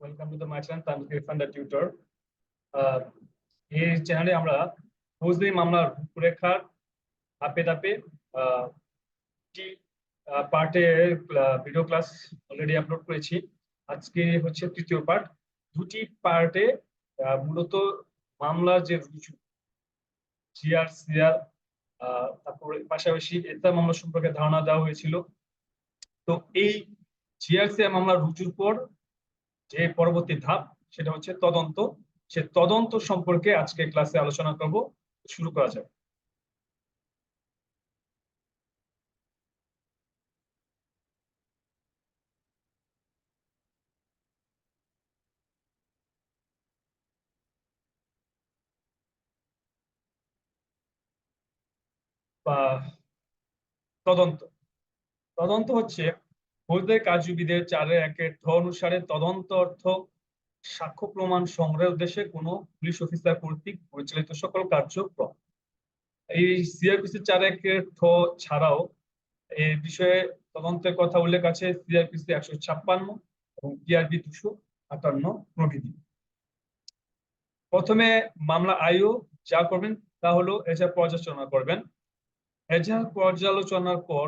Welcome tutor এই চ্যানেলে আমরা ফৌজদারি মামলার রূপরেখার ধাপে ধাপে টি পার্টে ভিডিও ক্লাস অলরেডি আপলোড করেছি। আজকে হচ্ছে তৃতীয় পার্ট দুটি পার্টে মূলত মামলার যে রুজু জিআর সিআর তারপরে পাশাপাশি এটা মামলা সম্পর্কে ধারণা দেওয়া হয়েছিল। তো এই জিআরসিআর মামলা রুজুর পর যে পরবর্তী ধাপ, সেটা হচ্ছে তদন্ত। সে তদন্ত সম্পর্কে আজকে ক্লাসে আলোচনা করব, শুরু করা যাক। বা তদন্ত। তদন্ত হচ্ছে ফৌজদারি কার্যবিধির চারের একের ধ অনুসারে তদন্ত অর্থ সাক্ষ্য প্রমাণ সংগ্রহের উদ্দেশ্যে কোনো পুলিশ অফিসার কর্তৃক পরিচালিত সকল কার্যক্রম। এই সিআরপিসি চার একের ঠ ছাড়াও এই বিষয়ে তদন্তের কথা উল্লেখ আছে সিআরপিসি একশো ছাপ্পান্ন এবং টিআরবি দুশো আটান্ন প্রভৃতি। প্রথমে মামলা আয়ু যা করবেন তা হলো এজাহার পর্যালোচনা করবেন। এজাহার পর্যালোচনার পর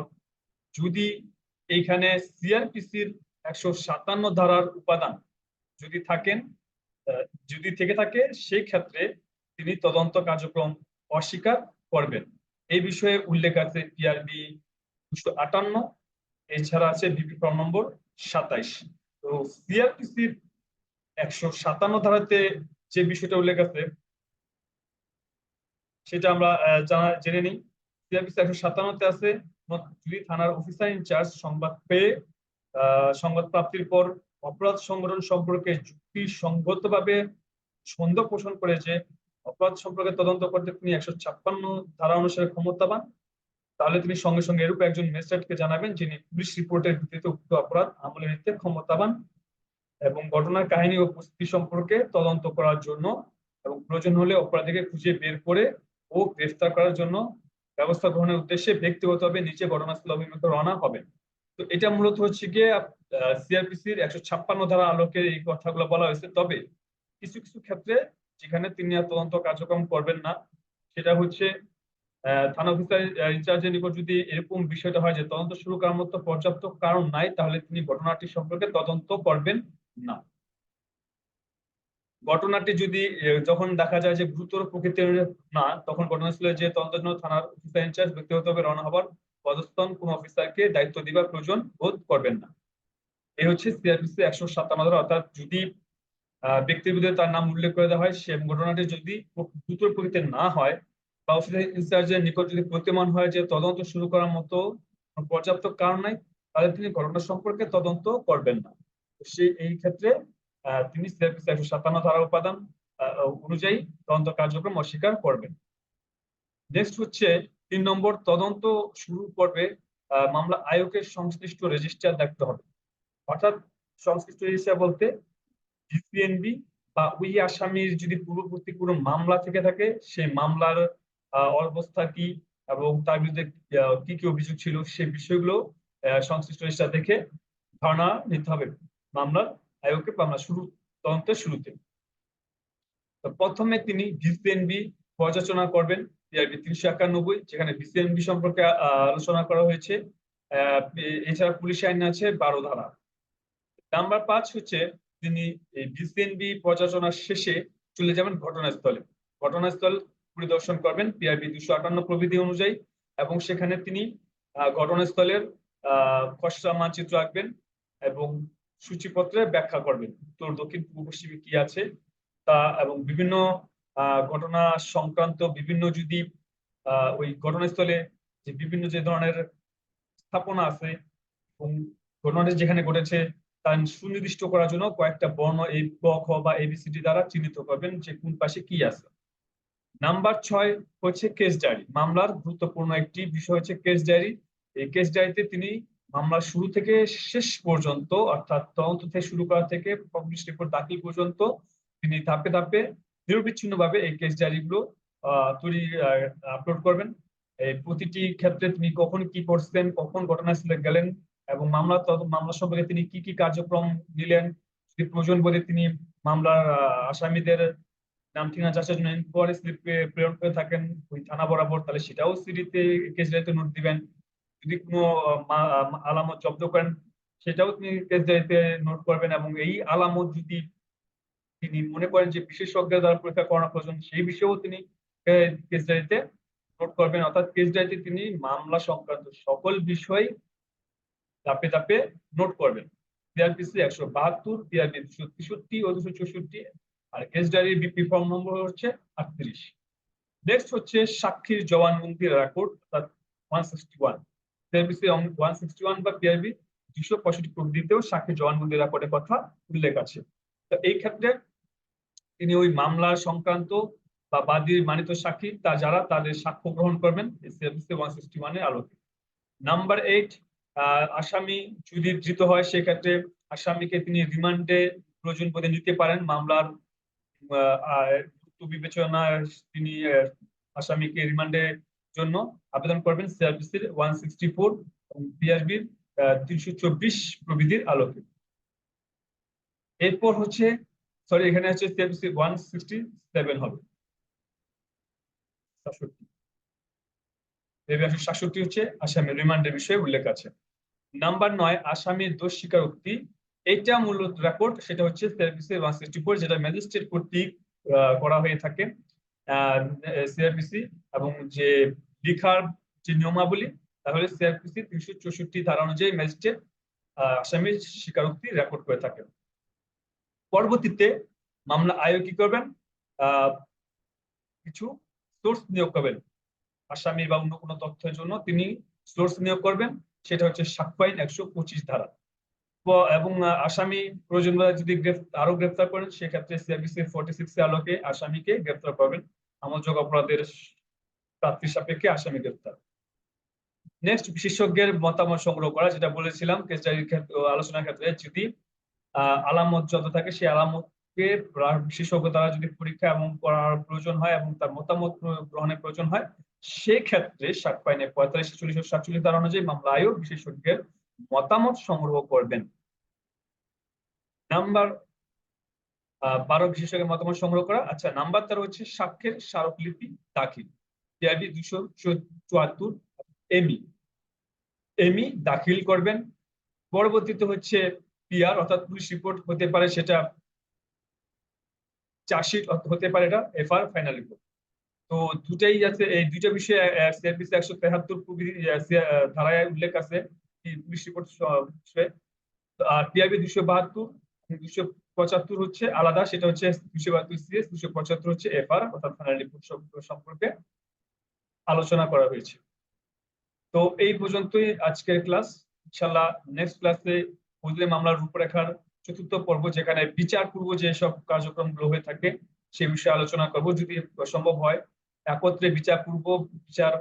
যদি এইখানে সিআরপিসির একশো সাতান্ন ধারার উপাদান যদি থাকেন যদি থেকে থাকে, সেই ক্ষেত্রে তিনি তদন্ত কার্যক্রম অস্বীকার করবেন। এই বিষয়ে উল্লেখ আছে পিআরবি দুশো আটান্ন, এছাড়া আছে বিপি ফর্ম নম্বর সাতাইশ। তো সিআরপিসির একশো সাতান্ন ধারাতে যে বিষয়টা উল্লেখ আছে, সেটা আমরা জানা, জেনে নিই। সিআরপিসি একশো সাতান্নতে আছে যদি থানার অফিসার ইনচার্জ সংবাদ পেয়ে সংবাদ প্রাপ্তির পর অপরাধ সংগঠন সম্পর্কে যুক্তি সংগতভাবে সন্দেহ পোষণ করে যে অপরাধ সম্পর্কে তদন্ত করতে তিনি একশো ছাপ্পান্ন ধারা অনুসারে ক্ষমতাবান। তাহলে তিনি সঙ্গে সঙ্গে এরূপ একজন ম্যাজিস্ট্রেটকে জানাবেন যিনি পুলিশ রিপোর্টের ভিত্তিতে উক্ত অপরাধ আমলে নিতে ক্ষমতাবান এবং ঘটনার কাহিনী ও পরিস্থিতি সম্পর্কে তদন্ত করার জন্য এবং প্রয়োজন হলে অপরাধীকে খুঁজে বের করে ও গ্রেফতার করার জন্য ব্যবস্থা গ্রহণের উদ্দেশ্যে ব্যক্তিগতভাবে নিচে ঘটনাস্থল রওনা হবে তো এটা মূলত হচ্ছে গিয়ে সিআরপিসির একশো ছাপ্পান্ন ধারা আলোকে এই কথাগুলো বলা হয়েছে। তবে কিছু কিছু ক্ষেত্রে যেখানে তিনি আর তদন্ত কার্যক্রম করবেন না, সেটা হচ্ছে থানা অফিসার ইনচার্জের নিকট যদি এরকম বিষয়টা হয় যে তদন্ত শুরু করার মতো পর্যাপ্ত কারণ নাই, তাহলে তিনি ঘটনাটি সম্পর্কে তদন্ত করবেন না। ঘটনাটি যদি যখন দেখা যায় যে গুরুতর প্রকৃতির না, তখন ঘটনাস্থলে যে তদন্ত থানার অফিসার ইনচার্জ ব্যক্তিগতভাবে রওনা হবার পদস্থন কোন অফিসারকে দায়িত্ব দিবার প্রয়োজন বোধ করবেন না। এই হচ্ছে সিআরপিসি একশো সাতান্ন অর্থাৎ যদি ব্যক্তির বিরুদ্ধে তার নাম উল্লেখ করে দেওয়া হয়, সে ঘটনাটি যদি দ্রুত প্রকৃতির না হয় বা অফিসার ইনচার্জের নিকট যদি প্রতিমান হয় যে তদন্ত শুরু করার মতো পর্যাপ্ত কারণ নাই, তাহলে তিনি ঘটনা সম্পর্কে তদন্ত করবেন না। সে এই ক্ষেত্রে তিনি সিআরপিসি একশো সাতান্ন ধারা উপাদান অনুযায়ী তদন্ত কার্যক্রম অস্বীকার করবেন। নেক্সট হচ্ছে তিন নম্বর, তদন্ত শুরু করবে মামলা আয়োগের সংশ্লিষ্ট রেজিস্টার দেখতে হবে। অর্থাৎ সংশ্লিষ্ট রেজিস্টার বলতে ডিসিএনবি বা ওই আসামির যদি পূর্ববর্তী কোনো মামলা থেকে থাকে, সেই মামলার অবস্থা কি এবং তার বিরুদ্ধে কি কি অভিযোগ ছিল সেই বিষয়গুলো সংশ্লিষ্ট রেজিস্টার দেখে ধারণা নিতে হবে মামলার। আয়োগকে মামলা শুরু তদন্তের শুরুতে। প্রথমে তিনি ডিসিএনবি পর্যালোচনা করবেন তিনশো একানব্বই, যেখানে বিসিএনবি সম্পর্কে আলোচনা করা হয়েছে। এছাড়া পুলিশ আইন আছে বারো ধারা। নাম্বার পাঁচ হচ্ছে তিনি এই বিসিএনবি পর্যালোচনা শেষে চলে যাবেন ঘটনাস্থলে। ঘটনাস্থল পরিদর্শন করবেন পিআরবি দুশো আটান্ন প্রবিধি অনুযায়ী এবং সেখানে তিনি ঘটনাস্থলের খসড়া মানচিত্র আঁকবেন এবং সূচিপত্রে ব্যাখ্যা করবেন। উত্তর দক্ষিণ পূর্ব পশ্চিমে কি আছে? তা এবং বিভিন্ন ঘটনা সংক্রান্ত বিভিন্ন যদি ওই ঘটনাস্থলে যে বিভিন্ন যে ধরনের স্থাপনা আছে এবং ঘটনাটি যেখানে ঘটেছে, তা সুনির্দিষ্ট করার জন্য কয়েকটা বর্ণ এই ক খ বা এবিসিডি দ্বারা চিহ্নিত করবেন যে কোন পাশে কি আছে। নাম্বার ছয় হচ্ছে কেস ডায়েরি মামলার গুরুত্বপূর্ণ একটি বিষয় হচ্ছে কেস ডায়েরি এই কেস ডায়েরিতে তিনি মামলার শুরু থেকে শেষ পর্যন্ত, অর্থাৎ তদন্ত থেকে শুরু করা থেকে পাবলিশ রিপোর্ট দাখিল পর্যন্ত তিনি ধাপে ধাপে নিরবিচ্ছিন্ন ভাবে এই কেস ডায়েরিগুলো তৈরি আপলোড করবেন। এই প্রতিটি ক্ষেত্রে তিনি কখন কি করছেন কখন ঘটনাস্থলে গেলেন এবং মামলা মামলা সম্পর্কে তিনি কি কি কার্যক্রম নিলেন, যদি প্রয়োজন বোধে তিনি মামলার আসামিদের নাম, ঠিকানা চাষের জন্য ইনকোয়ারি স্লিপ প্রেরণ করে থাকেন, ওই থানা বরাবর, তাহলে সেটাও সিডিতে কেস ডায়েরিতে নোট দিবেন। যদি কোনো আলামত জব্দ করেন। সেটাও তিনি ডায়েরিতে নোট করবেন এবং এই আলামত যদি তিনি মনে করেন যে বিশেষজ্ঞের দ্বারা পরীক্ষা করানো প্রয়োজন, সেই বিষয়েও তিনি ডায়েরিতে নোট করবেন। অর্থাৎ ডায়েরিতে তিনি মামলা সংক্রান্ত সকল বিষয় ধাপে ধাপে নোট করবেন। সিআরপিসি একশো বাহাত্তর পিআরবি দুশো তেষট্টি ও দুশো চৌষট্টি, আর কেস ডায়েরির বিপি ফর্ম নম্বর হচ্ছে আটত্রিশ। নেক্সট হচ্ছে সাক্ষীর জবানবন্দির রেকর্ড অর্থাৎ one sixty one CRPC one sixty one বা পিআরবি দুশো পঁয়ষট্টি কথা উল্লেখ আছে। তো এই ক্ষেত্রে তিনি ওই মামলা সংক্রান্ত বা বাদীর মানিত সাক্ষী, তা যারা তাদের সাক্ষ্য গ্রহণ করবেন ওয়ান সিক্সটি ওয়ানের আলোকে। নাম্বার এইট আসামি যদি ধৃত হয়, সেক্ষেত্রে আসামিকে তিনি রিমান্ডে প্রয়োজন বোধে নিতে পারেন। মামলার বিবেচনায় তিনি আসামিকে রিমান্ডের জন্য আবেদন করবেন সিআরপিসির ওয়ান সিক্সটি ফোর পিআরবির তিনশো চব্বিশ প্রবিধির আলোকে। এরপর হচ্ছে সরি এখানে হচ্ছে সিআরপিসি ওয়ান সিক্সটি সেভেন হবে। সাতষট্টি। সাতষট্টি হচ্ছে আসামের রিমান্ডের বিষয়ে উল্লেখ আছে। নাম্বার নয়, আসামির দোষ স্বীকারোক্তি। এটা মূলত রেকর্ড সেটা হচ্ছে সিআরপিসি ওয়ান সিক্সটি ফোর যেটা ম্যাজিস্ট্রেট কর্তৃক করা হয়ে থাকে। সিআরপিসি এবং যে লিখার যে নিয়মাবলী, তাহলে সিআরপিসি তিনশো চৌষট্টি ধারা অনুযায়ী ম্যাজিস্ট্রেট আসামির স্বীকারোক্তি রেকর্ড করে থাকেন। পরবর্তীতে মামলা আয়োগ কি করবেন? কিছু সোর্স নিয়োগ করবেন। আসামির বা অন্য কোনো তথ্যের জন্য তিনি সোর্স নিয়োগ করবেন, সেটা হচ্ছে সাক্ষ্য আইন একশো পঁচিশ ধারা। এবং আসামি প্রয়োজন যদি আরও গ্রেফতার করেন, সেক্ষেত্রে সিআরবিসি ফোর্টি সিক্স আলোকে আসামিকে গ্রেফতার করবেন আমলযোগ অপরাধের প্রাপ্তির সাপেক্ষে আসামি গ্রেফতার। নেক্সট বিশেষজ্ঞের মতামত সংগ্রহ করা, যেটা বলেছিলাম আলোচনার ক্ষেত্রে যদি আলামত যত থাকে, সেই আলামতকে বিশেষজ্ঞ দ্বারা যদি পরীক্ষা এবং করার প্রয়োজন হয় এবং তার মতামত গ্রহণের প্রয়োজন হয়, সেক্ষেত্রে সাক্ষ্য আইনে পঁয়তাল্লিশ চল্লিশ সাতচল্লিশ ধারা অনুযায়ী মামলা আয়োগ বিশেষজ্ঞের মতামত সংগ্রহ করবেন। নাম্বার বারো বিশেষজ্ঞের মতামত সংগ্রহ করা। আচ্ছা নাম্বার তেরো হচ্ছে সাক্ষ্যের স্মারকলিপি দাখিল। টিআরবি দুশো চুয়াত্তর এমি এমি দাখিল করবেন। পরবর্তীতে হচ্ছে পিআর, অর্থাৎ পুলিশ রিপোর্ট হতে পারে সেটা, চার্জশিট হতে পারে এটা, এফআর ফাইনাল রিপোর্ট। তো দুটাই আছে এই দুইটা বিষয়ে একশো তেহাত্তর ধারায় উল্লেখ আছে। পুলিশ রিপোর্ট পিআরবি দুশো বাহাত্তর দুশো পঁচাত্তর হচ্ছে আলাদা, সেটা হচ্ছে দুশো বাহাত্তর সিএস দুশো পঁচাত্তর হচ্ছে এফআর অর্থাৎ ফাইনাল রিপোর্ট সম্পর্কে আলোচনা করা হয়েছে। তো এই পর্যন্তই আজকের ক্লাস ইনশাল্লাহ নেক্সট ক্লাসে ফৌজদারি মামলার রূপরেখার চতুর্থ পর্ব, যেখানে বিচার পূর্ব যেসব কার্যক্রমগুলো হয়ে থাকে, সে বিষয়ে আলোচনা করব। যদি সম্ভব হয়, একত্রে বিচার পূর্ব, বিচার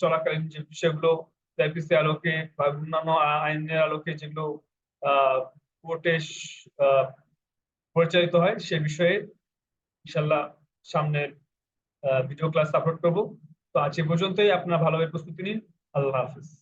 চলাকালীন যে বিষয়গুলো আলোকে বা অন্যান্য আইনের আলোকে যেগুলো কোর্টে পরিচালিত হয় সে বিষয়ে ইনশাল্লাহ সামনের ভিডিও ক্লাস আপলোড করব। তো আজ পর্যন্তই। আপনারা ভালোভাবে প্রস্তুতি নিন। আল্লাহ হাফিজ।